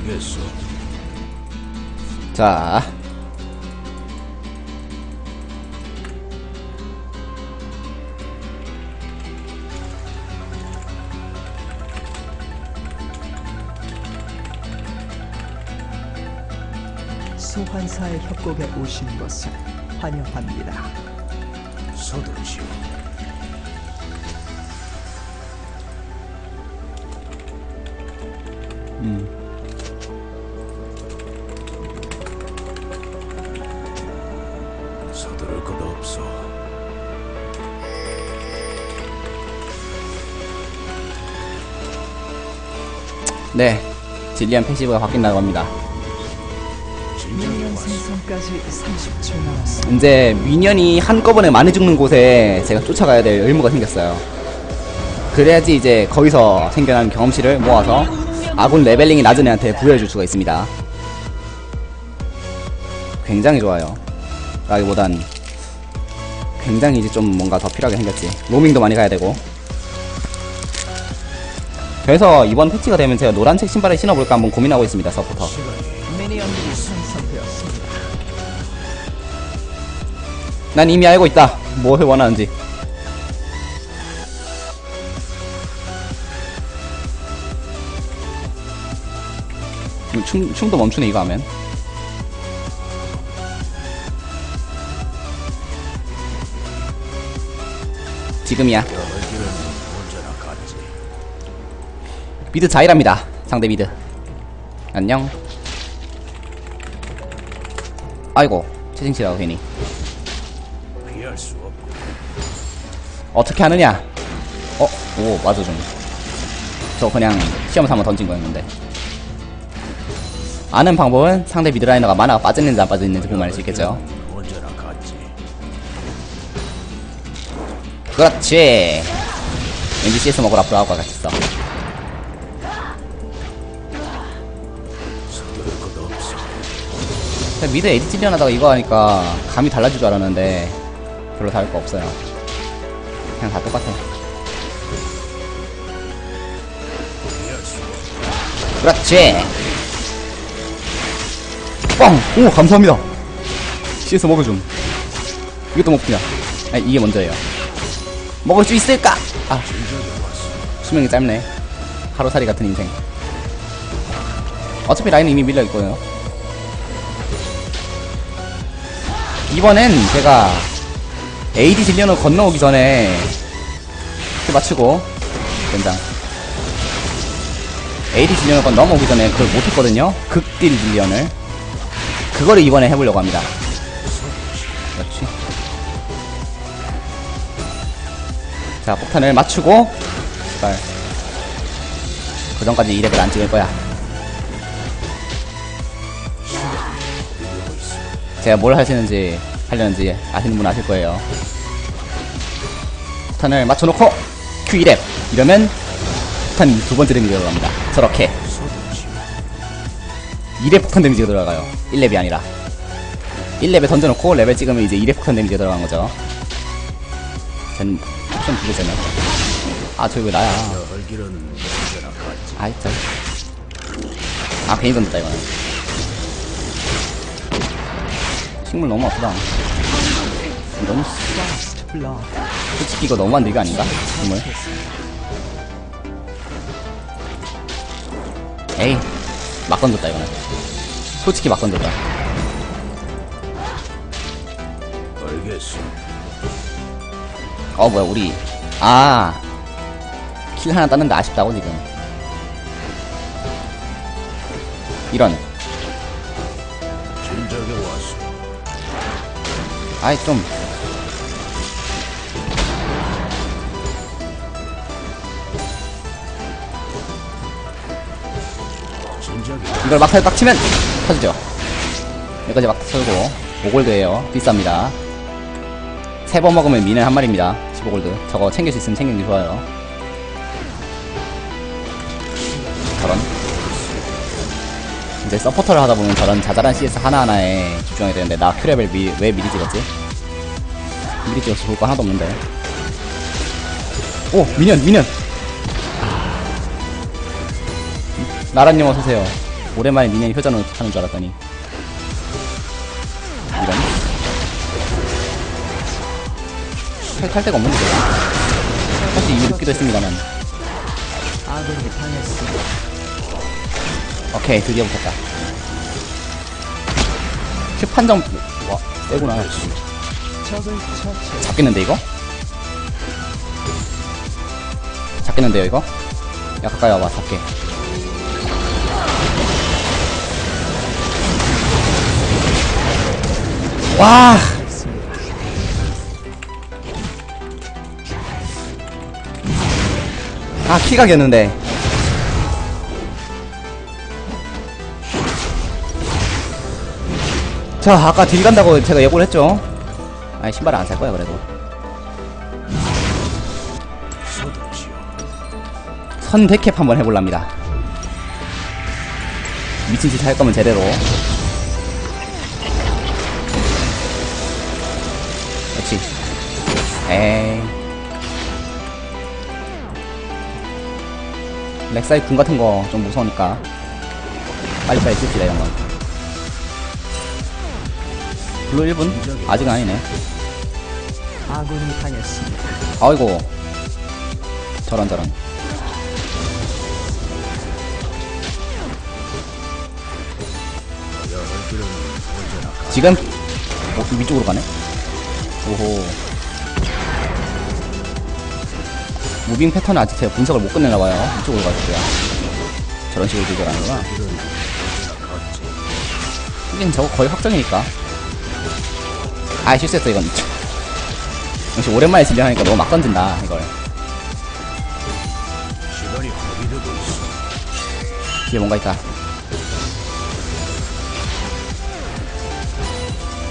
알겠어. 자. 소환사의 협곡에 오신 것을 환영합니다. 서두르시오. 서 두를 것 없어. 네. 질리안 패시브가 바뀐다고 합니다. 진정이 미니언 왔어. 생성까지 30초 남았습니다. 이제 미니언이 한꺼번에 많이 죽는 곳에 제가 쫓아가야 될 의무가 생겼어요. 그래야지 이제 거기서 생겨난 경험치를 모아서 아군 레벨링이 낮은 애한테 부여해줄 수가 있습니다. 굉장히 좋아요. 라기보단 굉장히 이제 좀 뭔가 더 필요하게 생겼지. 로밍도 많이 가야 되고. 그래서 이번 패치가 되면 제가 노란색 신발을 신어볼까 한번 고민하고 있습니다, 서포터. 난 이미 알고 있다. 뭘 원하는지. 춤, 춤도 멈추네, 이거 하면. 지금이야. 미드 자이랍니다. 상대 미드. 안녕. 아이고, 채팅치라고 괜히. 어떻게 하느냐? 어, 오, 맞아 좀. 저 그냥 시험 삼아 던진 거였는데. 아는 방법은 상대 미드라이너가 만화가 빠졌는지 안 빠졌는지 보면 알 수 있겠죠. 그렇지. 왠지 CS 앞으로 하고 같았어. 미드 에디 찔려나다가 이거 하니까 감이 달라질 줄 알았는데 별로 다를 거 없어요. 그냥 다 똑같아. 그렇지. 빵! 오, 감사합니다. CS 먹어줌. 이것도 먹습니다. 아, 이게 먼저예요. 먹을 수 있을까? 아, 수명이 짧네. 하루살이 같은 인생. 어차피 라인은 이미 밀려있고요. 이번엔 제가 AD 딜리언을 건너오기 전에 그 맞추고 된장. AD 딜리언을 건 넘어오기 전에 그걸 못했거든요. 극딜 딜리언을. 그거를 이번에 해보려고 합니다. 자, 폭탄을 맞추고, 제발. 그 전까지 2레벨 안 찍을 거야. 제가 뭘 하시는지, 하려는지 아시는 분 아실 거예요. 폭탄을 맞춰놓고, Q2렙. 이러면, 폭탄 두 번째 데미지가 들어갑니다. 저렇게. 2렙 폭탄 데미지가 들어가요. 1렙이 아니라. 1렙에 던져놓고 레벨 찍으면 이제 2렙 폭탄 데미지가 들어간 거죠. 전, 옵션 두개 잖아 아, 저기 왜 나야. 아이, 저. 아, 괜히 던졌다, 이거는. 식물 너무 아프다. 너무, blood. 솔직히 이거 너무한 늙어 아닌가? 식물. 에이, 막 던졌다, 이거는. 솔직히 막 던졌다. 알겠어. 어 뭐야 우리. 아 킬 하나 땄는데 아쉽다고 지금. 이런. 아이 좀. 이걸 막타에 딱 치면 터지죠. 여기까지 막 털고 5골드에요. 비쌉니다. 세 번 먹으면 미는 한 마리입니다 15골드. 저거 챙길 수 있으면 챙기는 게 좋아요. 저런. 이제 서포터를 하다 보면 저런 자잘한 CS 하나하나에 집중해야 되는데 나 큐레벨 미, 왜 미리 찍었지? 미리 찍어서 좋을 거 하나도 없는데. 오! 미니언 미니언! 나라님 어서오세요. 오랜만에 미니언 효전을 하는 줄 알았더니 탈 데가 없는데 사실 이미 늦기도 했습니다만 아군이 당했습니다. 오케이 드디어 붙었다 큐 판정 와 세구나 처치. 잡겠는데 이거? 잡겠는데요 이거? 야 가까이 와봐 잡게 와 아 키각이었는데. 자 아까 딜 간다고 제가 예고를 했죠? 아니 신발을 안 살 거야 그래도. 서두지요. 선 데캡 한번 해볼랍니다. 미친 짓 할 거면 제대로. 그렇지. 에이 렉사이 궁 같은 거 좀 무서우니까 빨리빨리 씁시다 이런 건 블루 1분? 아직 아니네 아군이 당했습니다. 아이고 저런 저런. 지금 어, 위쪽으로 가네 오호 무빙 패턴은 아직 제가 분석을 못 끝내나 봐요. 이쪽으로 가주세요. 저런 식으로 조절하는구나. 하긴 저거 거의 확정이니까. 아 실수했어 이건. 역시 오랜만에 진행하니까 너무 막 던진다 이걸. 뒤에 뭔가 있다.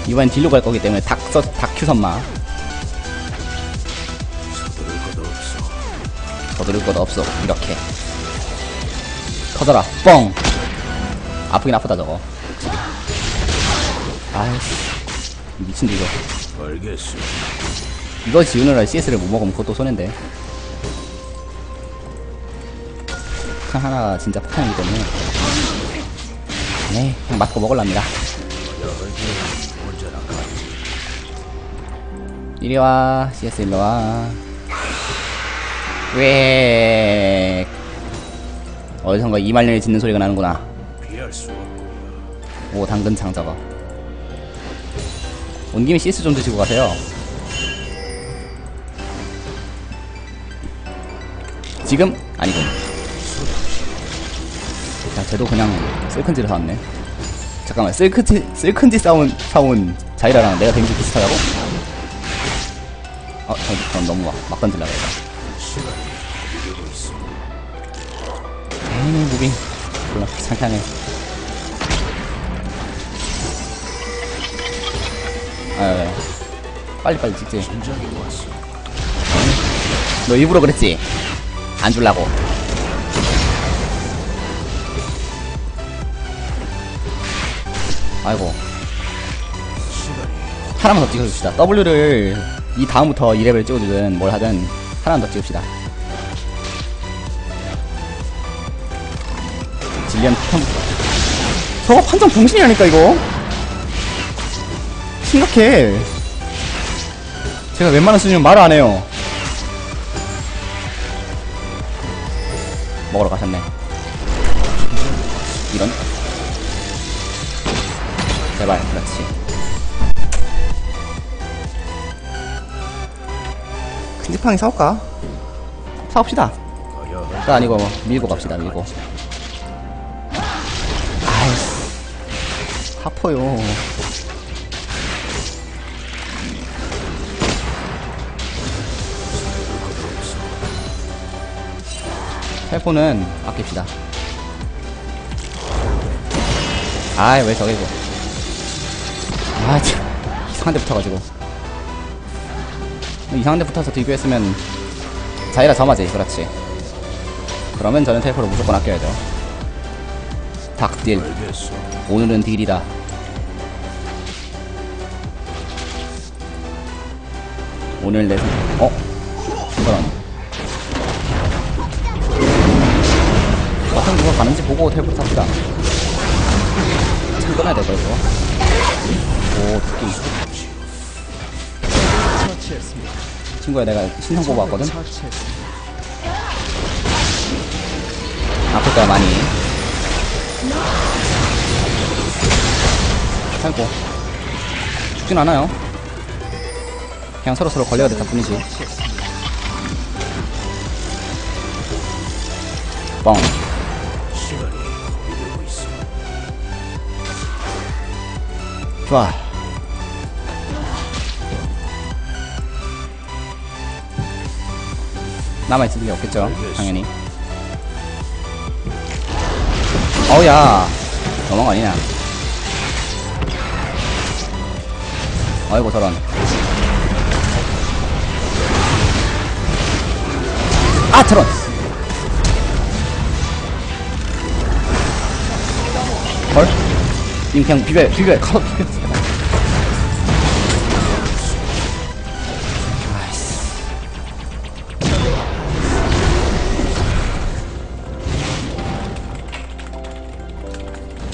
이번엔 딜로 갈 거기 때문에 닥서 닥큐 선마 없어. 거두를 것 없어. 이렇게. 터져라. 뻥! 아프긴 아프다 저거. 아이씨. 미친데 이거. 알겠어. 이거 지우느라 CS를 못 먹으면 그것도 손해인데. 폭탄 하나가 진짜 폭탄이기 때문에. 네 그냥 맞고 먹을랍니다. 이리와 CS 일로와 왜? 어디선가 이말년이 짖는 소리가 나는구나. 오 당근 장저거 온 김에 CS 좀 드시고 가세요. 지금? 아니군. 자 쟤도 그냥 쓸큰지를 사왔네. 잠깐만 쓸큰지 쓸큰지 싸운 사온 자이라랑 내가 데미지 비슷하다고? 어, 저, 전 너무 막, 막 던질라 그랬다 상쾌하네 아 빨리빨리 찍지. 너 일부러 그랬지? 안 줄라고. 아이고. 하나만 더 찍어줍시다. W를 이 다음부터 2레벨 찍어주든 뭘 하든 하나만 더 찍읍시다 질리언 편. 저거 판정 병신이라니까 이거? 심각해. 제가 웬만한 수준은 말을 안 해요. 먹으러 가셨네. 이런. 제발 그렇지. 큰지팡이 사올까? 사옵시다. 가야 할그 아니고 밀고 갑시다 밀고 아파요. 텔포는 아낍시다. 아이 왜 저기고 아참. 이상한 데 붙어가지고. 이상한 데 붙어서 딜교했으면 자이라 점하지 그렇지. 그러면 저는 텔포를 무조건 아껴야죠. 닭딜. 오늘은 딜이다 오늘 내 어? 이거는 어떤 누가 가는지 보고 텔포 탑시다 끊어야 돼, 이거. 오. 처치했습니다. 친구야, 내가 신상 보고 왔거든? 처치했습니다. 아플 거야, 많이. 아이고. 죽진 않아요. 그냥 서로서로 걸려야 됐다 뿐이지. 뻥. 좋아. 남아있을 리 없겠죠, 당연히. 어우야, 아니냐. 아이고, 저런. 아, 저런! 헐? 님 그냥 비벼, 비벼, 가서 비벼.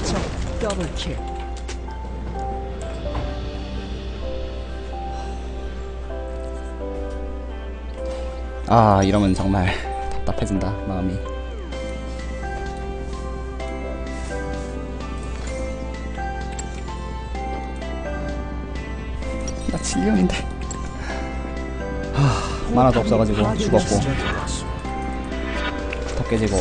적 더블 킬. 아, 이러면 정말 답답해진다, 마음이. 나 7년인데. 하, 만화도 없어가지고 죽었고. 더 깨지고.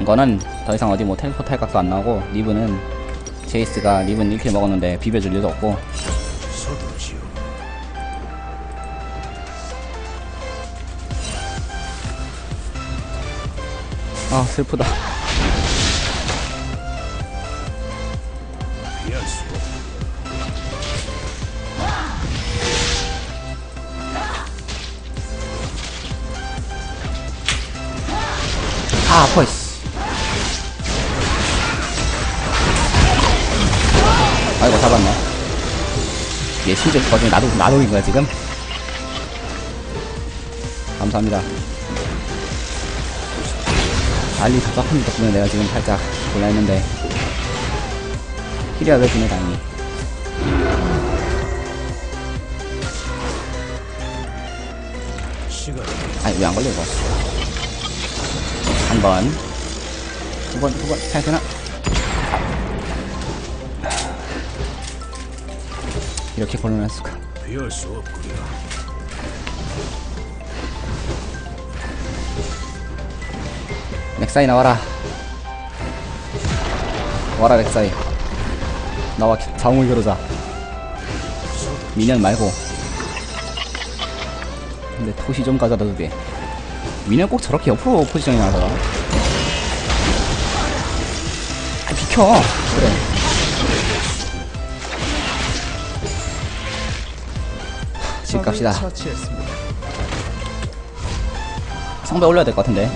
이거는 더 이상 어디 뭐 텔포 탈 각도 안 나오고, 리브는 제이스가 리브는 1킬 먹었는데 비벼줄 일도 없고, 아, 슬프다. 아, 아파, 씨. 아이고, 잡았네. 얘 심지어 거중에 나도, 나돌인 거야, 지금? 감사합니다. 알리 답답한 덕분에 내가 지금 살짝 곤란했는데. 힐이라도 해주네, 다행히. 아니, 왜 안 걸려, 이거. 한 번. 두 번, 두 번. 잘 되나? 이렇게 수가. 피할 수 없구려. 렉사이 나와라. 와라, 렉사이. 나와 자웅을 겨루자. 미년 말고. 근데 토시 좀 가져다 주게. 미년 꼭 저렇게 옆으로 포지션이 나서. 아, 비켜. 그래. 집 갑시다. 성배 올려야 될 것 같은데.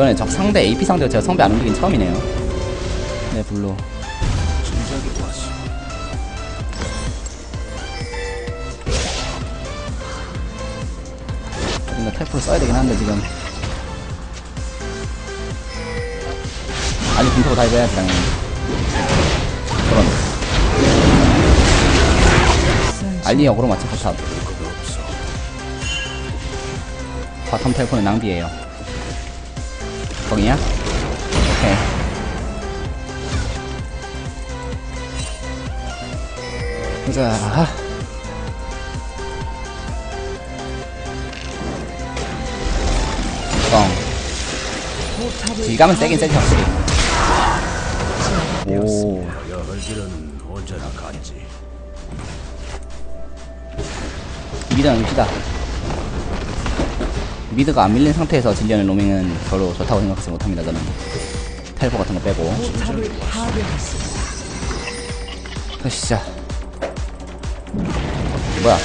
그러네, 적 상대 AP 상대가 제가 성배 안 올리긴 처음이네요. 네, 블루. 뭔가 텔프를 써야 되긴 한데 지금. 아니 분토고 다 해줘야지 당연히. 그럼 알리 역으로 맞춰 포탑. 바텀 텔포는 낭비예요. 거기냐? 오케이. 보자. 뻥. 질감은 세긴 세지 확실히. 오. 미드는 읍시다. 미드가 안 밀린 상태에서 질리는 로밍은 별로 좋다고 생각하지 못합니다, 저는. 텔포 같은 거 빼고. 파괴했습니다. 가시자. 뭐야?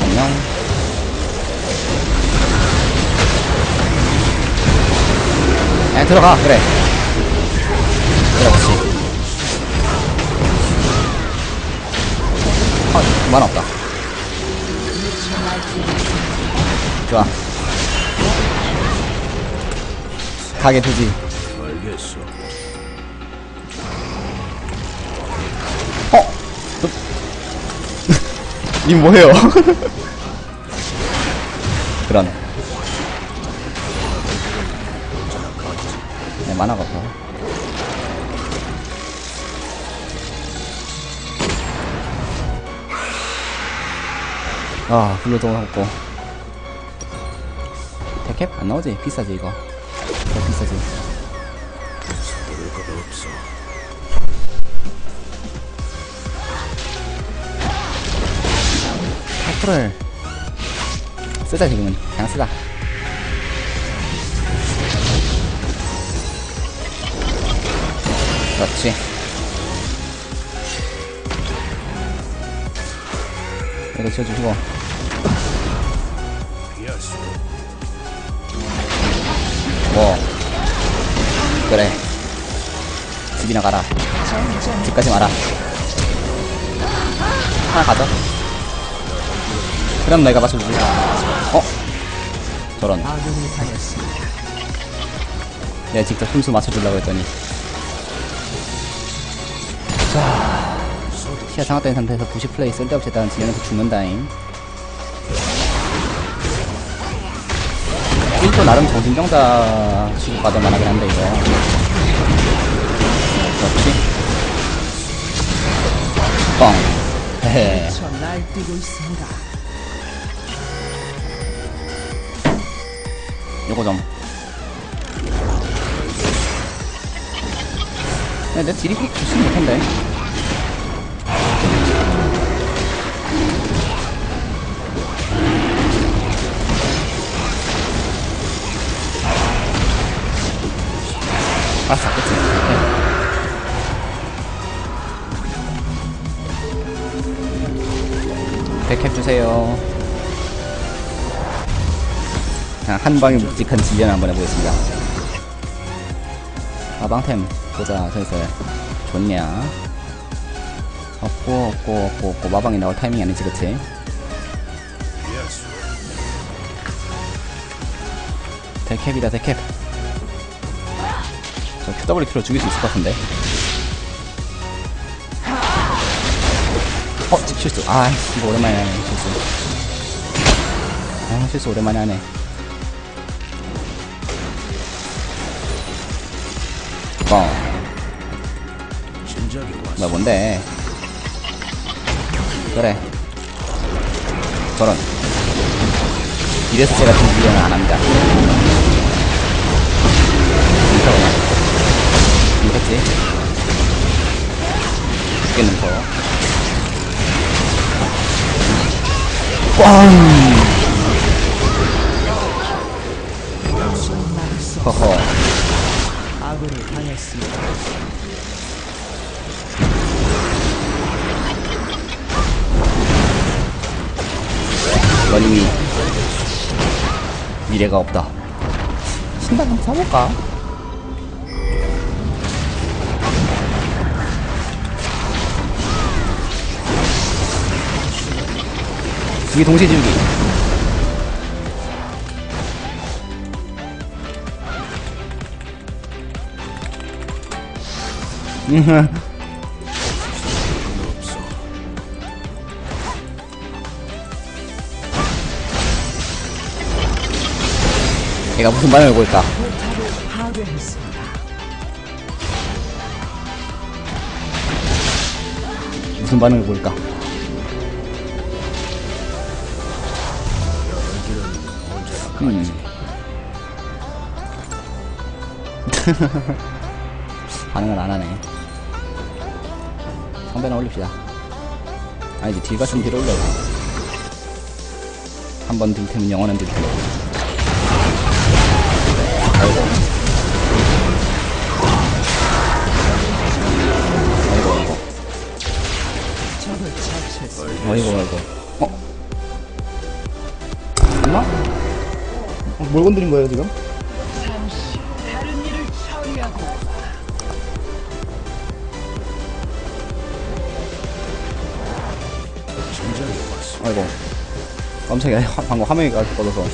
안녕. 야, 들어가, 그래. 아, 만화 없다. 좋아. 가게 되지. 알겠어. 어? 님 뭐해요? 그런. 네, 만화가 없어. 아, 블루도 없고. 대캡? 안 나오지? 비싸지, 이거. 더 비싸지. 파프를 쓰자 지금은 그냥 쓰자 그렇지 이거 지어주시고 뭐. 그래. 집이나 가라. 집까지 마라. 하나 가져 그럼 내가 맞춰주지 어? 저런. 내가 직접 순수 맞춰주려고 했더니. 자. 시야 장악된 상태에서 부시 플레이 쓸데없이 했다는 진영에서 죽는다잉 1도 나름 정신병자 취급받을 만하긴 한데 이거 그렇지 뻥 헤헤. 요거 좀. 야, 내 딜이 그렇게 좋지 못한데. 알았어, 그치. 네. 백캡 주세요. 그냥 한 방에 묵직한 지연 한번 해보겠습니다. 마방템 보자 슬슬 좋냐? 없고 없고 없고 없고 마방이 나올 타이밍이 아니지 그치? 대캡이다 대캡 저 QWQ로 죽일 수 있을 것 같은데 어? 집 실수 아 이거 오랜만에 하네 실수 아 실수 오랜만에 하네 뻥 진작에 왔어. 뭐 뭔데? 그래. 저런. 이래서 제가 준비를 안 합니다. 이겠지? 죽겠는 거. 꽝! 허허. 아군이 당했습니다. 넌 이미 미래가 없다. 신발 한번 사볼까? 두개 동시에 지우기. 얘가 무슨 보일까? 포탑을 파괴했습니다. 무슨 반응을 보일까? 음. 반응을 안 하네. 상대는 올립시다. 아니지, 딜 같은 딜 올려야 한번 딜템은 영원한 딜템. 아이고. 아이고, 아이고. 어이구 어이구 어? 엄마? 어, 뭘 건드린 거예요 지금? 잠시 다른 일을 처리하고 아이고. 깜짝이야. 화- 방금 화면이 꺼져서